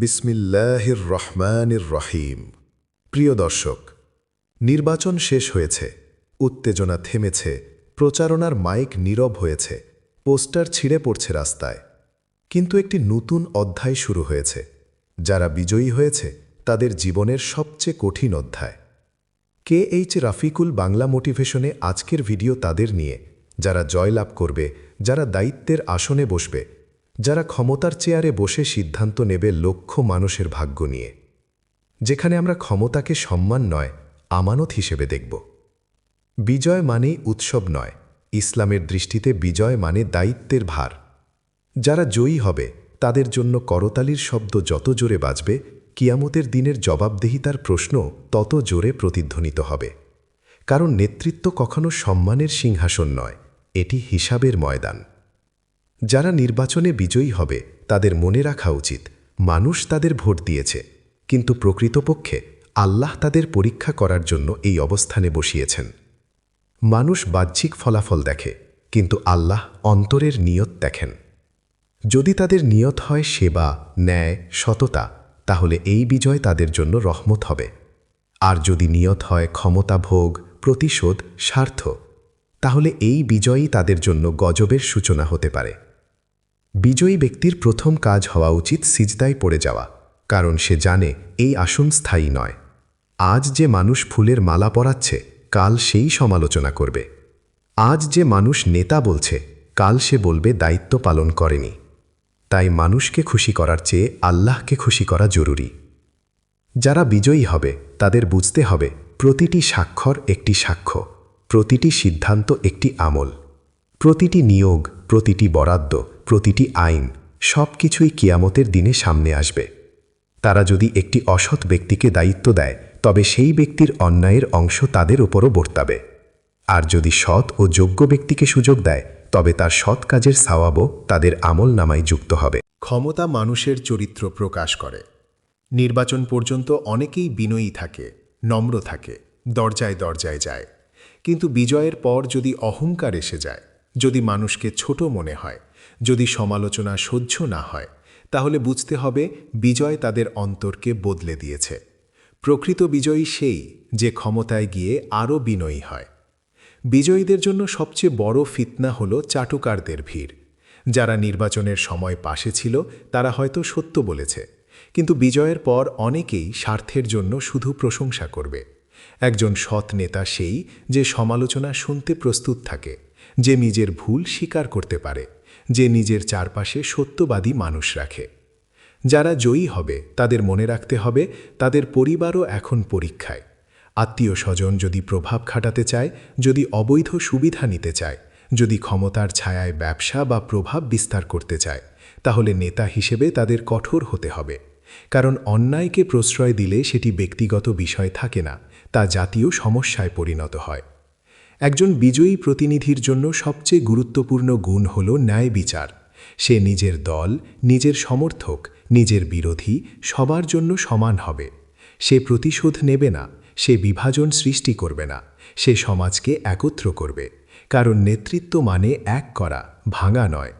বিসমিল্লাহির রহমানির রহিম। প্রিয় দর্শক, নির্বাচন শেষ হয়েছে, উত্তেজনা থেমেছে, প্রচারণার মাইক নীরব হয়েছে, পোস্টার ছিঁড়ে পড়ছে রাস্তায়। কিন্তু একটি নতুন অধ্যায় শুরু হয়েছে। যারা বিজয়ী হয়েছে, তাদের জীবনের সবচেয়ে কঠিন অধ্যায়। কে এইচ রাফিকুল বাংলা মোটিভেশনে আজকের ভিডিও তাদের নিয়ে। যারা জয়লাভ করবে, যারা দায়িত্বের আসনে বসবে যারা ক্ষমতার চেয়ারে বসে সিদ্ধান্ত নেবে লক্ষ মানুষের ভাগ্য নিয়ে। যেখানে আমরা ক্ষমতাকে সম্মান নয়, আমানত হিসেবে দেখব। বিজয় মানেই উৎসব নয়, ইসলামের দৃষ্টিতে বিজয় মানে দায়িত্বের ভার। যারা জয়ী হবে, তাদের জন্য করতালির শব্দ যত জোরে বাজবে, কিয়ামতের দিনের জবাবদেহিতার প্রশ্ন তত জোরে প্রতিধ্বনিত হবে। কারণ নেতৃত্ব কখনো সম্মানের সিংহাসন নয়, এটি হিসাবের ময়দান। যারা নির্বাচনে বিজয়ী হবে, তাদের মনে রাখা উচিত, মানুষ তাদের ভোট দিয়েছে। কিন্তু প্রকৃতপক্ষে, আল্লাহ তাদের পরীক্ষা করার জন্য এই অবস্থানে বসিয়েছেন। মানুষ বাহ্যিক ফলাফল দেখে, কিন্তু আল্লাহ অন্তরের নিয়ত দেখেন। যদি তাদের নিয়ত হয় সেবা, ন্যায়, সততা, তাহলে এই বিজয় তাদের জন্য রহমত হবে। আর যদি নিয়ত হয় ক্ষমতা ভোগ, প্রতিশোধ, স্বার্থ, তাহলে এই বিজয়ই তাদের জন্য গজবের সূচনা হতে পারে। বিজয়ী ব্যক্তির প্রথম কাজ হওয়া উচিত সিজদায় পড়ে যাওয়া, কারণ সে জানে এই আসন স্থায়ী নয়। আজ যে মানুষ ফুলের মালা পরাচ্ছে, কাল সেই সমালোচনা করবে। আজ যে মানুষ নেতা বলছে, কাল সে বলবে দায়িত্ব পালন করেনি। তাই মানুষকে খুশি করার চেয়ে আল্লাহকে খুশি করা জরুরি। যারা বিজয়ী হবে, তাদের বুঝতে হবে প্রতিটি স্বাক্ষর একটি সাক্ষ্য, প্রতিটি সিদ্ধান্ত একটি আমল। প্রতিটি নিয়োগ, প্রতিটি বরাদ্দ প্রতিটি আইন সব কিছুই কিয়ামতের দিনে সামনে আসবে। তারা যদি একটি অসৎ ব্যক্তিকে দায়িত্ব দেয়, তবে সেই ব্যক্তির অন্যায়ের অংশ তাদের উপরও বর্তাবে। আর যদি সৎ ও যোগ্য ব্যক্তিকে সুযোগ দেয়, তবে তার সৎ কাজের সাওয়াবও তাদের আমল নামায় যুক্ত হবে। ক্ষমতা মানুষের চরিত্র প্রকাশ করে। নির্বাচন পর্যন্ত অনেকেই বিনয়ী থাকে, নম্র থাকে, দরজায় দরজায় যায়। কিন্তু বিজয়ের পর যদি অহংকার এসে যায়, যদি মানুষকে ছোট মনে হয় যদি সমালোচনা সহ্য না হয়, তাহলে বুঝতে হবে বিজয় তাদের অন্তরকে বদলে দিয়েছে। প্রকৃত বিজয়ী সেই যে ক্ষমতায় গিয়ে আরও বিনয়ী হয়। বিজয়ীদের জন্য সবচেয়ে বড় ফিতনা হল চাটুকারদের ভিড়। যারা নির্বাচনের সময় পাশে ছিল, তারা হয়তো সত্য বলেছে। কিন্তু বিজয়ের পর অনেকেই স্বার্থের জন্য শুধু প্রশংসা করবে। একজন সৎ নেতা সেই যে সমালোচনা শুনতে প্রস্তুত থাকে, যে নিজের ভুল স্বীকার করতে পারে। যে নিজের চারপাশে সত্যবাদী মানুষ রাখে। যারা জয়ী হবে, তাদের মনে রাখতে হবে, তাদের পরিবারও এখন পরীক্ষায়। আত্মীয় স্বজন যদি প্রভাব খাটাতে চায়, যদি অবৈধ সুবিধা নিতে চায়, যদি ক্ষমতার ছায়ায় ব্যবসা বা প্রভাব বিস্তার করতে চায়, তাহলে নেতা হিসেবে তাদের কঠোর হতে হবে। কারণ অন্যায়কে প্রশ্রয় দিলে সেটি ব্যক্তিগত বিষয় থাকে না, তা জাতীয় সমস্যায় পরিণত হয়। একজন বিজয়ী প্রতিনিধির জন্য সবচেয়ে গুরুত্বপূর্ণ গুণ হল ন্যায় বিচার। সে নিজের দল, নিজের সমর্থক, নিজের বিরোধী, সবার জন্য সমান হবে। সে প্রতিশোধ নেবে না, সে বিভাজন সৃষ্টি করবে না, সে সমাজকে একত্র করবে। কারণ নেতৃত্ব মানে এক করা, ভাঙা নয়।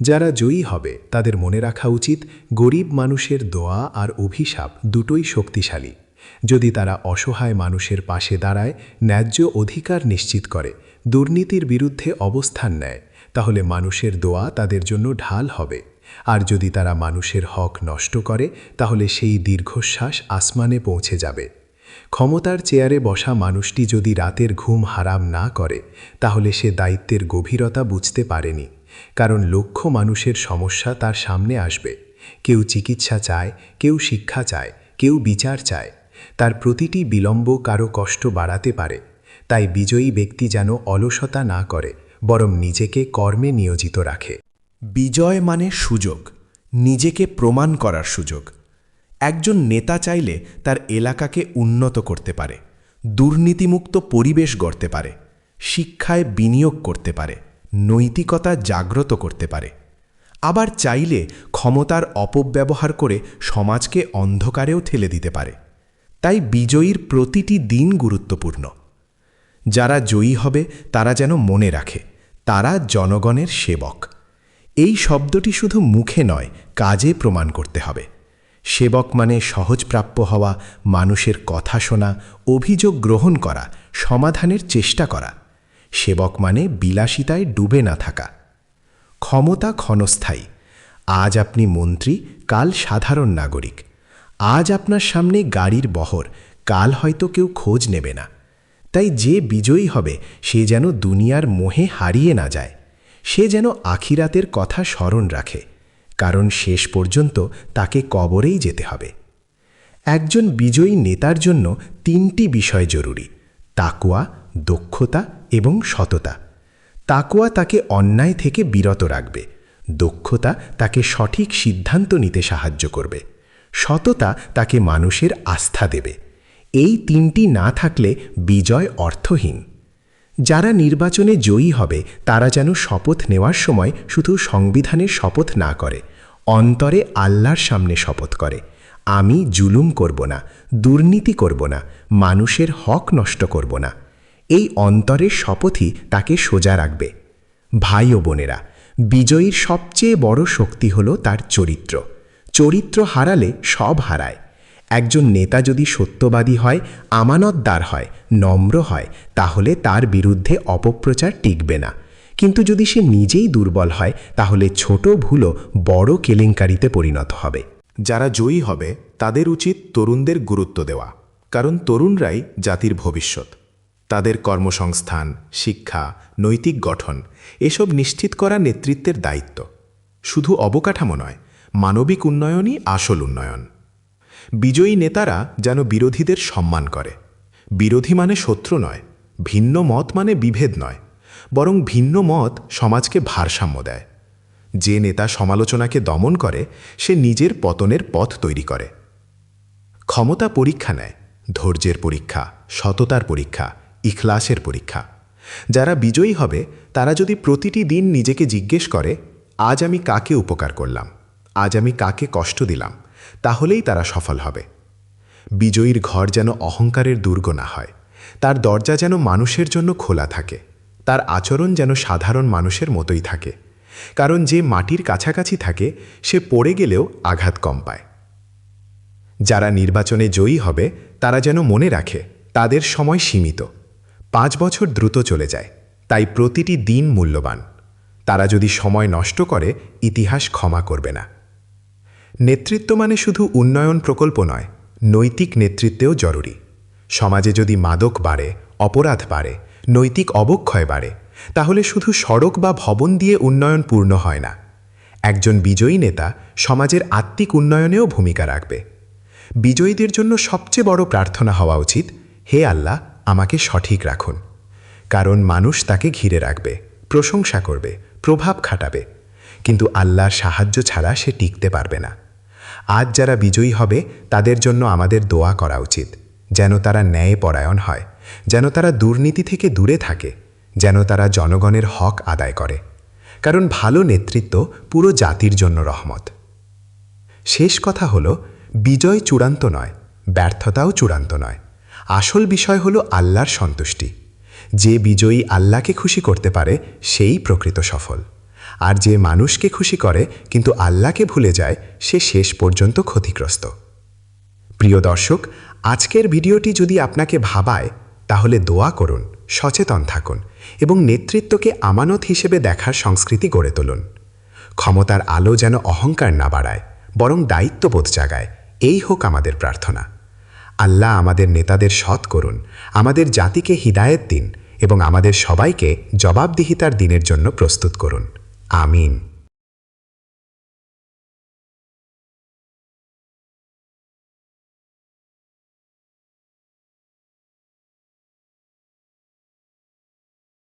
যারা জয়ী হবে, তাদের মনে রাখা উচিত, গরিব মানুষের দোয়া আর অভিশাপ দুটোই শক্তিশালী। যদি তারা অসহায় মানুষের পাশে দাঁড়ায়, ন্যায্য অধিকার নিশ্চিত করে, দুর্নীতির বিরুদ্ধে অবস্থান নেয়, তাহলে মানুষের দোয়া তাদের জন্য ঢাল হবে। আর যদি তারা মানুষের হক নষ্ট করে, তাহলে সেই দীর্ঘশ্বাস আসমানে পৌঁছে যাবে। ক্ষমতার চেয়ারে বসা মানুষটি যদি রাতের ঘুম হারাম না করে, তাহলে সে দায়িত্বের গভীরতা বুঝতে পারেনি, কারণ লক্ষ মানুষের সমস্যা তার সামনে আসবে। কেউ চিকিৎসা চায়, কেউ শিক্ষা চায়, কেউ বিচার চায়। তার প্রতিটি বিলম্ব কারও কষ্ট বাড়াতে পারে, তাই বিজয়ী ব্যক্তি যেন অলসতা না করে, বরং নিজেকে কর্মে নিয়োজিত রাখে। বিজয় মানে সুযোগ, নিজেকে প্রমাণ করার সুযোগ। একজন নেতা চাইলে তার এলাকাকে উন্নত করতে পারে, দুর্নীতিমুক্ত পরিবেশ গড়তে পারে, শিক্ষায় বিনিয়োগ করতে পারে, নৈতিকতা জাগ্রত করতে পারে। আবার চাইলে ক্ষমতার অপব্যবহার করে সমাজকে অন্ধকারেও ঠেলে দিতে পারে। তাই বিজয়ীর প্রতিটি দিন গুরুত্বপূর্ণ। যারা জয়ী হবে, তারা যেন মনে রাখে, তারা জনগণের সেবক। এই শব্দটি শুধু মুখে নয়, কাজে প্রমাণ করতে হবে। সেবক মানে সহজপ্রাপ্য হওয়া, মানুষের কথা শোনা, অভিযোগ গ্রহণ করা, সমাধানের চেষ্টা করা। সেবক মানে বিলাসিতায় ডুবে না থাকা। ক্ষমতা ক্ষণস্থায়ী। আজ আপনি মন্ত্রী, কাল সাধারণ নাগরিক। আজ আপনার সামনে গাড়ির বহর, কাল হয়তো কেউ খোঁজ নেবে না। তাই যে বিজয়ী হবে, সে যেন দুনিয়ার মোহে হারিয়ে না যায়। সে যেন আখিরাতের কথা স্মরণ রাখে, কারণ শেষ পর্যন্ত তাকে কবরেই যেতে হবে। একজন বিজয়ী নেতার জন্য তিনটি বিষয় জরুরি তাকুয়া দক্ষতা এবং সততা। তাকুয়া তাকে অন্যায় থেকে বিরত রাখবে, দক্ষতা তাকে সঠিক সিদ্ধান্ত নিতে সাহায্য করবে। সততা তাকে মানুষের আস্থা দেবে। এই তিনটি না থাকলে বিজয় অর্থহীন। যারা নির্বাচনে জয়ী হবে, তারা যেন শপথ নেওয়ার সময় শুধু সংবিধানের শপথ না করে, অন্তরে আল্লাহর সামনে শপথ করে। আমি জুলুম করব না, দুর্নীতি করব না, মানুষের হক নষ্ট করব না। এই অন্তরের শপথই তাকে সোজা রাখবে। ভাই ও বোনেরা, বিজয়ীর সবচেয়ে বড় শক্তি হল তার চরিত্র। চরিত্র হারালে সব হারায়। একজন নেতা যদি সত্যবাদী হয়, আমানতদার হয়, নম্র হয়, তাহলে তার বিরুদ্ধে অপপ্রচার টিকবে না। কিন্তু যদি সে নিজেই দুর্বল হয়, তাহলে ছোট ভুলও বড় কেলেঙ্কারিতে পরিণত হবে। যারা জয়ী হবে, তাদের উচিত তরুণদের গুরুত্ব দেওয়া। কারণ তরুণরাই জাতির ভবিষ্যৎ। তাদের কর্মসংস্থান, শিক্ষা, নৈতিক গঠন, এসব নিশ্চিত করা নেতৃত্বের দায়িত্ব। শুধু অবকাঠামো নয় মানবিক উন্নয়নই আসল উন্নয়ন। বিজয়ী নেতারা যেন বিরোধীদের সম্মান করে। বিরোধী মানে শত্রু নয়, ভিন্ন মত মানে বিভেদ নয়, বরং ভিন্ন মত সমাজকে ভারসাম্য দেয়। যে নেতা সমালোচনাকে দমন করে, সে নিজের পতনের পথ তৈরি করে। ক্ষমতা পরীক্ষা নেয়, ধৈর্যের পরীক্ষা, সততার পরীক্ষা, ইখলাসের পরীক্ষা। যারা বিজয়ী হবে, তারা যদি প্রতিটি দিন নিজেকে জিজ্ঞেস করে, আজ আমি কাকে উপকার করলাম? আজ আমি কাকে কষ্ট দিলাম, তাহলেই তারা সফল হবে। বিজয়ীর ঘর যেন অহংকারের দুর্গ না হয়, তার দরজা যেন মানুষের জন্য খোলা থাকে, তার আচরণ যেন সাধারণ মানুষের মতোই থাকে, কারণ যে মাটির কাছাকাছি থাকে, সে পড়ে গেলেও আঘাত কম পায়। যারা নির্বাচনে জয়ী হবে, তারা যেন মনে রাখে, তাদের সময় সীমিত, পাঁচ বছর দ্রুত চলে যায়, তাই প্রতিটি দিন মূল্যবান, তারা যদি সময় নষ্ট করে, ইতিহাস ক্ষমা করবে না। নেতৃত্ব মানে শুধু উন্নয়ন প্রকল্প নয়, নৈতিক নেতৃত্বেও জরুরি। সমাজে যদি মাদক বাড়ে, অপরাধ বাড়ে, নৈতিক অবক্ষয় বাড়ে, তাহলে শুধু সড়ক বা ভবন দিয়ে উন্নয়ন পূর্ণ হয় না। একজন বিজয়ী নেতা সমাজের আত্মিক উন্নয়নেও ভূমিকা রাখবে। বিজয়ীদের জন্য সবচেয়ে বড় প্রার্থনা হওয়া উচিত, হে আল্লাহ, আমাকে সঠিক রাখুন। কারণ মানুষ তাকে ঘিরে রাখবে, প্রশংসা করবে, প্রভাব খাটাবে। কিন্তু আল্লাহর সাহায্য ছাড়া সে টিকতে পারবে না। আজ যারা বিজয়ী হবে, তাদের জন্য আমাদের দোয়া করা উচিত, যেন তারা ন্যায় পরায়ণ হয়, যেন তারা দুর্নীতি থেকে দূরে থাকে, যেন তারা জনগণের হক আদায় করে। কারণ ভালো নেতৃত্ব পুরো জাতির জন্য রহমত। শেষ কথা হলো, বিজয় চূড়ান্ত নয়, ব্যর্থতাও চূড়ান্ত নয়। আসল বিষয় হলো আল্লাহর সন্তুষ্টি। যে বিজয়ী আল্লাহকে খুশি করতে পারে, সেই প্রকৃত সফল। আর যে মানুষকে খুশি করে কিন্তু আল্লাহকে ভুলে যায়, সে শেষ পর্যন্ত ক্ষতিগ্রস্ত। প্রিয় দর্শক, আজকের ভিডিওটি যদি আপনাকে ভাবায়, তাহলে দোয়া করুন, সচেতন থাকুন এবং নেতৃত্বকে আমানত হিসেবে দেখার সংস্কৃতি গড়ে তুলুন। ক্ষমতার আলো যেন অহংকার না বাড়ায়, বরং দায়িত্ববোধ জাগায়, এই হোক আমাদের প্রার্থনা। আল্লাহ আমাদের নেতাদের সৎ করুন, আমাদের জাতিকে হিদায়ত দিন এবং আমাদের সবাইকে জবাবদিহিতার দিনের জন্য প্রস্তুত করুন। আমিন